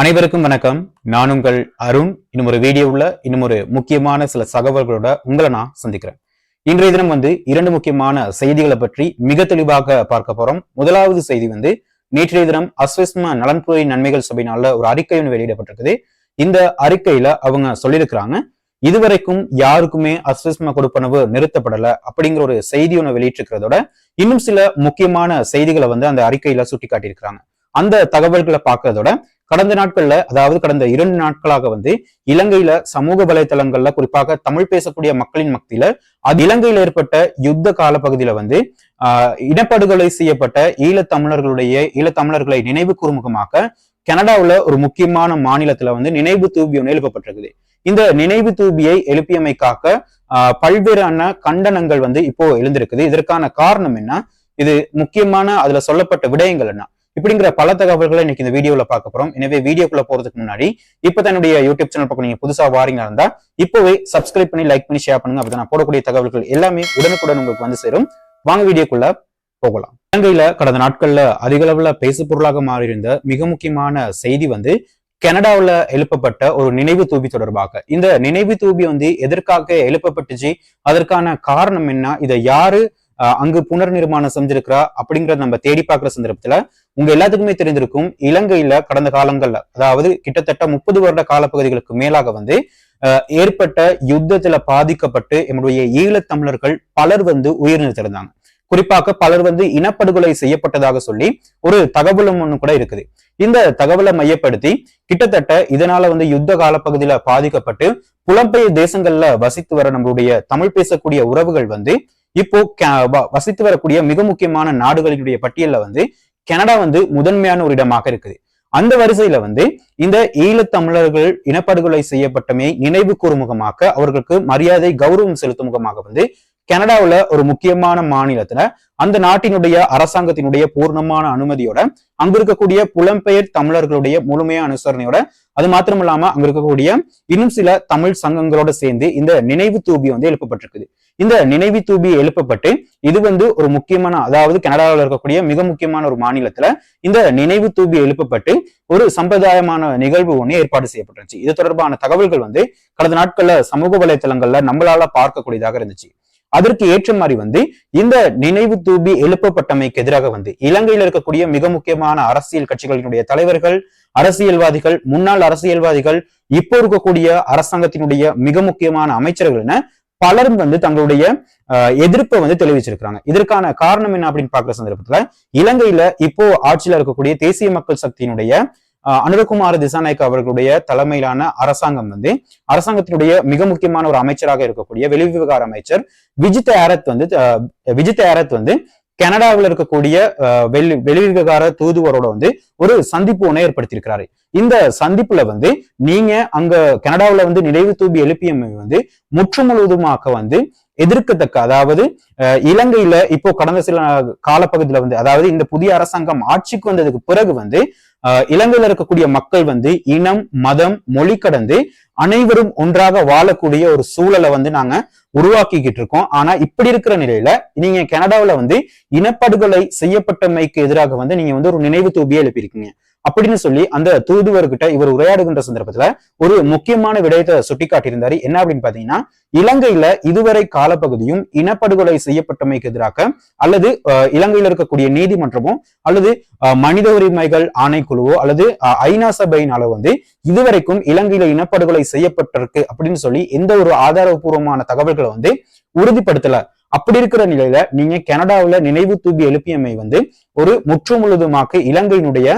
அனைவருக்கும் வணக்கம். நான் உங்கள் அருண். இன்னும் ஒரு வீடியோவில் இன்னும் ஒரு முக்கியமான சில தகவல்களோட உங்களை நான் சந்திக்கிறேன். இன்றைய தினம் வந்து இரண்டு முக்கியமான செய்திகளை பற்றி மிக தெளிவாக பார்க்க போறோம். முதலாவது செய்தி வந்து நேற்றைய தினம் அஸ்வஸ்ம நலன்புரை நன்மைகள் சபையினால ஒரு அறிக்கை ஒன்று வெளியிடப்பட்டிருக்குது. இந்த அறிக்கையில அவங்க சொல்லியிருக்கிறாங்க இதுவரைக்கும் யாருக்குமே அஸ்வஸ்ம கொடுப்பனவு நிறுத்தப்படல அப்படிங்கிற ஒரு செய்தி ஒன்று வெளியிட்டிருக்கிறதோட இன்னும் சில முக்கியமான செய்திகளை வந்து அந்த அறிக்கையில சுட்டி காட்டியிருக்கிறாங்க அந்த தகவல்களை பார்க்கறதோட கடந்த நாட்கள்ல அதாவது கடந்த இரண்டு நாட்களாக வந்து இலங்கையில சமூக வலைதளங்கள்ல குறிப்பாக தமிழ் பேசக்கூடிய மக்களின் மத்தியில அது இலங்கையில ஏற்பட்ட யுத்த காலப்பகுதியில வந்து ஆஹ் இனப்படுகொலை செய்யப்பட்ட ஈழத்தமிழர்களுடைய ஈழத்தமிழர்களை நினைவு கூறுமுகமாக கனடாவுல ஒரு முக்கியமான மாநிலத்துல வந்து நினைவு தூபி ஒன்று எழுப்பப்பட்டிருக்குது. இந்த நினைவு தூபியை எழுப்பியமைக்காக ஆஹ் பல்வேறான கண்டனங்கள் வந்து இப்போ எழுந்திருக்குது. இதற்கான காரணம் என்ன? இது முக்கியமான அதுல சொல்லப்பட்ட விடயங்கள் என்ன? இப்படிங்கிற பல தகவல்களை இன்னைக்கு இந்த வீடியோல பார்க்க போறோம். எனவே வீடியோக்குள்ள போறதுக்கு முன்னாடி இப்ப தன்னுடைய யூடியூப் சேனல் பக்கம் நீங்க புதுசா வாரீங்களா இருந்தா இப்போவே சப்ஸ்கிரைப் பண்ணி லைக் பண்ணி ஷேர் பண்ணுங்க. அப்பதான் நான் போடக்கூடிய தகவல்கள் எல்லாமே உடனுக்குடன் உங்களுக்கு வந்து சேரும். வாங்க வீடியோக்குள்ள போகலாம். இலங்கையில கடந்த நாட்கள்ல அதிக அளவுல பேசு பொருளாக மாறியிருந்த மிக முக்கியமான செய்தி வந்து கனடாவுல எழுப்பப்பட்ட ஒரு நினைவு தூபி தொடர்பாக. இந்த நினைவு தூபி வந்து எதற்காக எழுப்பப்பட்டுச்சு? அதற்கான காரணம் என்ன? இதை யாரு அங்கு புனர் நிர்மாணம் செஞ்சிருக்கிறா அப்படிங்கறத நம்ம தேடி பார்க்கிற சந்தர்ப்பத்துல உங்க எல்லாத்துக்குமே தெரிந்திருக்கும் இலங்கையில கடந்த காலங்கள்ல அதாவது கிட்டத்தட்ட முப்பது வருட காலப்பகுதிகளுக்கு மேலாக வந்து ஏற்பட்ட யுத்தத்துல பாதிக்கப்பட்டு நம்முடைய ஈழத்தமிழர்கள் பலர் வந்து உயிரிழந்திருந்தாங்க. குறிப்பாக பலர் வந்து இனப்படுகொலை செய்யப்பட்டதாக சொல்லி ஒரு தகவலும் ஒண்ணு கூட இருக்குது. இந்த தகவலை மையப்படுத்தி கிட்டத்தட்ட இதனால வந்து யுத்த காலப்பகுதியில பாதிக்கப்பட்டு புலம்பெயர் தேசங்கள்ல வசித்து வர நம்மளுடைய தமிழ் பேசக்கூடிய உறவுகள் வந்து இப்போ வ- வசித்து வரக்கூடிய மிக முக்கியமான நாடுகளினுடைய பட்டியல்ல வந்து கனடா வந்து முதன்மையான ஒரு இடமாக இருக்குது. அந்த வரிசையில வந்து இந்த ஈழத்தமிழர்கள் இனப்படுகொலை செய்யப்பட்டமே நினைவு கூறும் முகமாக அவர்களுக்கு மரியாதை கௌரவம் செலுத்தும் முகமாக வந்து கனடாவில் ஒரு முக்கியமான மாநிலத்துல அந்த நாட்டினுடைய அரசாங்கத்தினுடைய பூர்ணமான அனுமதியோட அங்க இருக்கக்கூடிய புலம்பெயர் தமிழர்களுடைய முழுமையான அனுசரணையோட அது மாத்திரம் இல்லாம அங்க இருக்கக்கூடிய இன்னும் சில தமிழ் சங்கங்களோட சேர்ந்து இந்த நினைவு தூபி வந்து எழுப்பப்பட்டிருக்குது. இந்த நினைவு தூபி எழுப்பப்பட்டு இது வந்து ஒரு முக்கியமான அதாவது கனடாவில் இருக்கக்கூடிய மிக முக்கியமான ஒரு மாநிலத்துல இந்த நினைவு தூபி எழுப்பப்பட்டு ஒரு சம்பிரதாயமான நிகழ்வு ஒண்ணு ஏற்பாடு செய்யப்பட்டிருந்துச்சு. இது தொடர்பான தகவல்கள் வந்து கடந்த நாட்கள்ல சமூக வலைத்தளங்கள்ல நம்மளால பார்க்கக்கூடியதாக இருந்துச்சு. அதற்கு ஏற்ற மாதிரி வந்து இந்த நினைவு தூபி எழுப்பப்பட்டமைக்கு எதிராக வந்து இலங்கையில் இருக்கக்கூடிய மிக முக்கியமான அரசியல் கட்சிகளினுடைய தலைவர்கள் அரசியல்வாதிகள் முன்னாள் அரசியல்வாதிகள் இப்போ இருக்கக்கூடிய அரசாங்கத்தினுடைய மிக முக்கியமான அமைச்சர்கள் என பலரும் வந்து தங்களுடைய அஹ், எதிர்ப்பை வந்து தெரிவிச்சிருக்கிறாங்க. இதற்கான காரணம் என்ன அப்படின்னு பாக்குற சந்தர்ப்பத்துல இலங்கையில இப்போ ஆட்சியில இருக்கக்கூடிய தேசிய மக்கள் சக்தியினுடைய அனுரகுமார திசாநாயக் அவர்களுடைய தலைமையிலான அரசாங்கம் வந்து அரசாங்கத்தினுடைய மிக முக்கியமான ஒரு அமைச்சராக இருக்கக்கூடிய வெளிவிவகார அமைச்சர் விஜித் ஏரத் வந்து விஜித் ஏரத் வந்து கனடாவில் இருக்கக்கூடிய வெளி வெளிவிவகார தூதுவரோட வந்து ஒரு சந்திப்பு ஒண்ணை ஏற்படுத்தியிருக்கிறாரு. இந்த சந்திப்புல வந்து நீங்க அங்க கனடாவுல வந்து நினைவு தூபி எழுப்பியமை வந்து முற்று முழுவதுமாக வந்து எதிர்க்கத்தக்க அதாவது அஹ், இலங்கையில இப்போ கடந்த சில காலப்பகுதியில வந்து அதாவது இந்த புதிய அரசாங்கம் ஆட்சிக்கு வந்ததுக்கு பிறகு வந்து இலங்கையில இருக்கக்கூடிய மக்கள் வந்து இனம் மதம் மொழி கடந்து அனைவரும் ஒன்றாக வாழக்கூடிய ஒரு சூழலை வந்து நாங்க உருவாக்கிக்கிட்டு இருக்கோம். ஆனா இப்படி இருக்கிற நிலையில நீங்க கனடாவுல வந்து இனப்படுகொலை செய்யப்பட்டமைக்கு எதிராக வந்து நீங்க வந்து ஒரு நினைவு தூபியை எழுப்பியிருக்கீங்க. அப்படின்னு சொல்லி அந்த தூதுவர்கிட்ட இவர் உரையாடுகின்ற சந்தர்ப்பத்துல ஒரு முக்கியமான விடயத்தை சுட்டிக்காட்டியிருந்தாரு. என்ன அப்படின்னு பாத்தீங்கன்னா இலங்கையில இதுவரை காலப்பகுதியும் இனப்படுகொலை செய்யப்பட்டமைக்கு எதிராக அல்லது இலங்கையில் இருக்கக்கூடிய நீதிமன்றமோ அல்லது மனித உரிமைகள் ஆணைக்குழுவோ அல்லது ஐநா சபையினால வந்து இதுவரைக்கும் இலங்கையில இனப்படுகொலை செய்யப்பட்டிருக்கு அப்படின்னு சொல்லி எந்த ஒரு ஆதாரபூர்வமான தகவல்களை வந்து உறுதிப்படுத்தல. அப்படி இருக்கிற நிலையில நீங்க கனடாவில நினைவு தூபி எழுப்பியமை வந்து ஒரு முற்று முழுதுமாக்கு இலங்கையினுடைய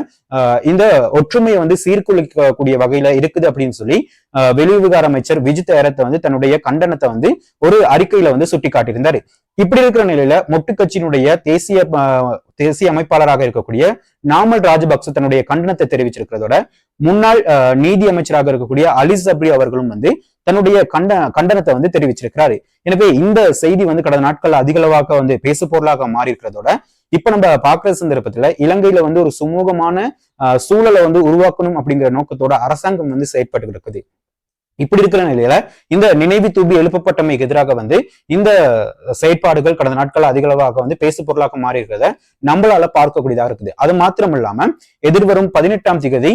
இந்த ஒற்றுமையை வந்து சீர்குலைக்கக்கூடிய வகையில இருக்குது அப்படின்னு சொல்லி ஆஹ், வெளிவிவகார அமைச்சர் விஜித் ஏரத்தை வந்து தன்னுடைய கண்டனத்தை வந்து ஒரு அறிக்கையில வந்து சுட்டி காட்டியிருந்தாரு இப்படி இருக்கிற நிலையில மொட்டு கட்சியினுடைய தேசிய தேசிய அமைப்பாளராக இருக்கக்கூடிய நாமல் ராஜபக்ச தன்னுடைய கண்டனத்தை தெரிவிச்சிருக்கிறதோட முன்னாள் நீதி அமைச்சராக இருக்கக்கூடிய அலி சப்ரி அவர்களும் வந்து தன்னுடைய கண்ட கண்டனத்தை வந்து தெரிவிச்சிருக்கிறாரு. எனவே இந்த செய்தி வந்து கடந்த நாட்கள் அதிகளவாக வந்து பேசு பொருளாக மாறி இருக்கிறதோட இப்ப நம்ம பாக்குற சந்தர்ப்பத்துல இலங்கையில வந்து ஒரு சுமூகமான சூழலை வந்து உருவாக்கணும் அப்படிங்கிற நோக்கத்தோட அரசாங்கம் வந்து செயற்பட்டு இருக்குது இப்படி இருக்கிற நிலையில இந்த நினைவு தூபி எழுப்பப்பட்டமைக்கு எதிராக வந்து இந்த செயற்பாடுகள் கடந்த நாட்கள் அதிகளவாக வந்து பேசு பொருளாக மாறி இருக்கிறத நம்மளால பார்க்கக்கூடியதாக இருக்குது. அது மாத்திரம் இல்லாம எதிர்வரும் பதினெட்டாம் திகதி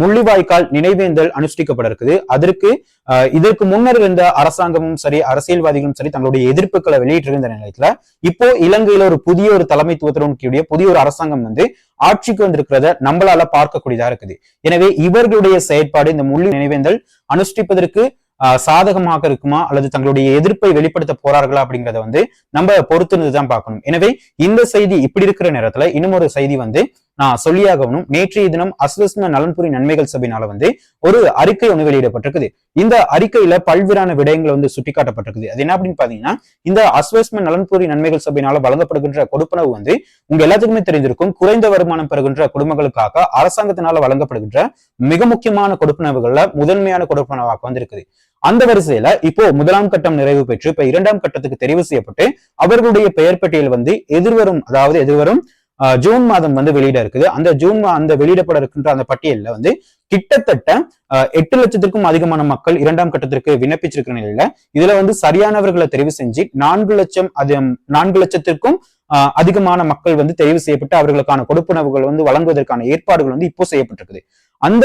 முள்ளிவாய்க்கால் நினைவேந்தல் அனுஷ்டிக்கப்பட இருக்குது. அதற்கு இதற்கு முன்னர் இருந்த அரசாங்கமும் சரி அரசியல்வாதிகளும் சரி தங்களுடைய எதிர்ப்புகளை வெளியிட்டிருந்த நிலையத்துல இப்போ இலங்கையில ஒரு புதிய ஒரு தலைமைத்துவத்துடன் கூடிய புதிய ஒரு அரசாங்கம் வந்து ஆட்சிக்கு வந்திருக்கிறத நம்மளால பார்க்கக்கூடியதா இருக்குது. எனவே இவர்களுடைய செயற்பாடு இந்த முள்ளி நினைவேந்தல் அனுஷ்டிப்பதற்கு சாதகமாக இருக்குமா? அல்லது தங்களுடைய எதிர்ப்பை வெளிப்படுத்த போறார்களா அப்படிங்கறத வந்து நம்ம பொறுத்திருந்து தான் பார்க்கணும். எனவே இந்த செய்தி இப்படி இருக்கிற நேரத்துல இன்னும் ஒரு செய்தி வந்து நான் சொல்லியாகணும் நேற்றைய தினம் அஸ்வஸ்ம நலன்புரி நன்மைகள் சபையினால வந்து ஒரு அறிக்கை ஒன்று வெளியிடப்பட்டிருக்குது. இந்த அறிக்கையில பல்வேறான விடயங்கள் வந்து சுட்டிக்காட்டப்பட்டிருக்குது. அது என்ன அப்படின்னு பாத்தீங்கன்னா இந்த அஸ்வஸ்ம நலன்புரி நன்மைகள் சபையினால வழங்கப்படுகின்ற கொடுப்பனவு வந்து உங்க எல்லாத்துக்குமே தெரிந்திருக்கும் குறைந்த வருமானம் பெறுகின்ற குடும்பங்களுக்காக அரசாங்கத்தினால வழங்கப்படுகின்ற மிக முக்கியமான கொடுப்பனவுகள்ல முதன்மையான கொடுப்பனவாக வந்திருக்குது. அந்த வரிசையில இப்போ முதலாம் கட்டம் நிறைவு பெற்று இப்ப இரண்டாம் கட்டத்துக்கு தெரிவு செய்யப்பட்டு அவர்களுடைய பெயர் பட்டியல் வந்து எதிர்வரும் அதாவது எதிர்வரும் ஜூன் மாதம் வந்து வெளியிட இருக்குது. அந்த ஜூன் அந்த வெளியிடப்பட இருக்கின்ற அந்த பட்டியலில் வந்து கிட்டத்தட்ட ஆஹ், எட்டு லட்சத்திற்கும் அதிகமான மக்கள் இரண்டாம் கட்டத்திற்கு விண்ணப்பிச்சிருக்கிற நிலையில இதுல வந்து சரியானவர்களை தெரிவு செஞ்சு நான்கு லட்சம் அது நான்கு லட்சத்திற்கும் ஆஹ், அதிகமான மக்கள் வந்து தெரிவு செய்யப்பட்டு அவர்களுக்கான கொடுப்புணவுகள் வந்து வழங்குவதற்கான ஏற்பாடுகள் வந்து இப்போ செய்யப்பட்டிருக்குது. அந்த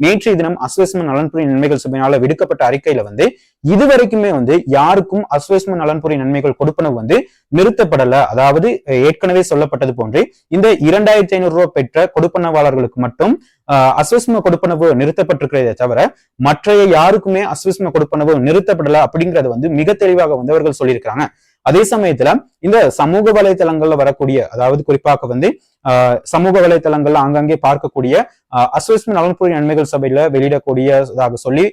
நேற்றைய தினம் அஸ்வஸ்ம நலன்புரி நன்மைகள் சபையினால விடுக்கப்பட்ட அறிக்கையில வந்து இதுவரைக்குமே வந்து யாருக்கும் அஸ்வஸ்ம நலன்புரி நன்மைகள் கொடுப்பனவு வந்து நிறுத்தப்படல. அதாவது ஏற்கனவே சொல்லப்பட்டது போன்று இந்த இரண்டாயிரத்தி ஐநூறு ரூபாய் பெற்ற கொடுப்பனவாளர்களுக்கு மட்டும் ஆஹ், அஸ்வஸ்ம கொடுப்பனவு நிறுத்தப்பட்டிருக்கிறதே தவிர மற்றைய யாருக்குமே அஸ்வஸ்ம கொடுப்பனவு நிறுத்தப்படல அப்படிங்கறது வந்து மிக தெளிவாக வந்து அவர்கள் சொல்லியிருக்கிறாங்க. அதே சமயத்துல இந்த சமூக வலைதளங்கள்ல வரக்கூடிய அதாவது குறிப்பாக வந்து சமூக வலைத்தளங்கள்ல ஆங்காங்கே பார்க்கக்கூடிய ஆஹ், நலன்புரி நன்மைகள் சபையில வெளியிடக்கூடியதாக சொல்லி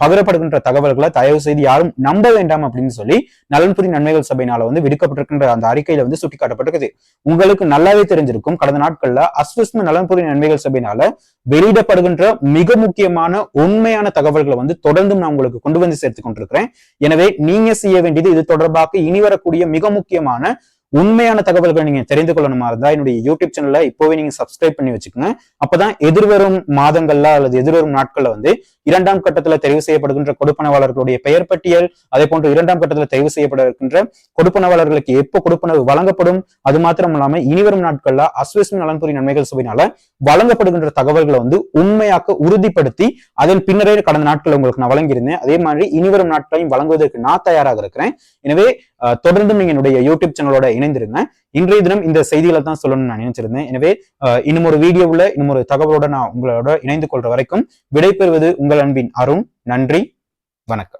பகிரப்படுகின்ற தகவல்களை தயவு செய்து யாரும் நம்ப வேண்டாம் அப்படின்னு சொல்லி நலன்புரி நன்மைகள் சபையினால வந்து விடுக்கப்பட்டிருக்கின்ற அந்த அறிக்கையில வந்து சுட்டிக்காட்டப்பட்டிருக்குது. உங்களுக்கு நல்லாவே தெரிஞ்சிருக்கும் கடந்த நாட்கள்ல அஸ்வஸ்ம நலன்புரி நன்மைகள் சபையினால வெளியிடப்படுகின்ற மிக முக்கியமான உண்மையான தகவல்களை வந்து தொடர்ந்து நான் உங்களுக்கு கொண்டு வந்து சேர்த்து கொண்டிருக்கிறேன். எனவே நீங்க செய்ய வேண்டியது இது தொடர்பாக இனி வரக்கூடிய மிக முக்கியமான உண்மையான தகவல்களை நீங்க தெரிந்து கொள்ளணுமா இருந்தா என்னுடைய யூடியூப் சேனல்ல இப்போவே நீங்க சப்ஸ்கிரைப் பண்ணி வச்சுக்கோங்க. அப்பதான் எதிர்வரும் மாதங்கள்ல அல்லது எதிர்வரும் நாட்கள்ல வந்து இரண்டாம் கட்டத்துல தெரிவு செய்யப்படுகின்ற கொடுப்பனவாளர்களுடைய பெயர் பட்டியல் அதே போன்று இரண்டாம் கட்டத்துல தெரிவு செய்யப்பட இருக்கின்ற கொடுப்பனவாளர்களுக்கு எப்போ கொடுப்பனவு வழங்கப்படும்? அது மாத்திரம் இல்லாம இனிவரும் நாட்கள்ல அஸ்வஸ்மி நலன்புரி நன்மைகள் சபையினால வழங்கப்படுகின்ற தகவல்களை வந்து உண்மையாக்க உறுதிப்படுத்தி அதன் பின்னரே கடந்த நாட்கள் உங்களுக்கு நான் வழங்கியிருந்தேன். அதே மாதிரி இனிவரும் நாட்களையும் வழங்குவதற்கு நான் தயாராக இருக்கிறேன். எனவே தொடர்ந்து நீங்க என்னுடைய யூடியூப் சேனலோட இணைந்திருங்க. இன்றைய தினம் இந்த செய்திகளை தான் சொல்லணும்னு நான் நினைச்சிருந்தேன். எனவே இன்னும் ஒரு வீடியோவில் இன்னும் ஒரு தகவலோட நான் உங்களோட இணைந்து கொள்ற வரைக்கும் விடைபெறுவது உங்கள் அன்பின் அருண். நன்றி வணக்கம்.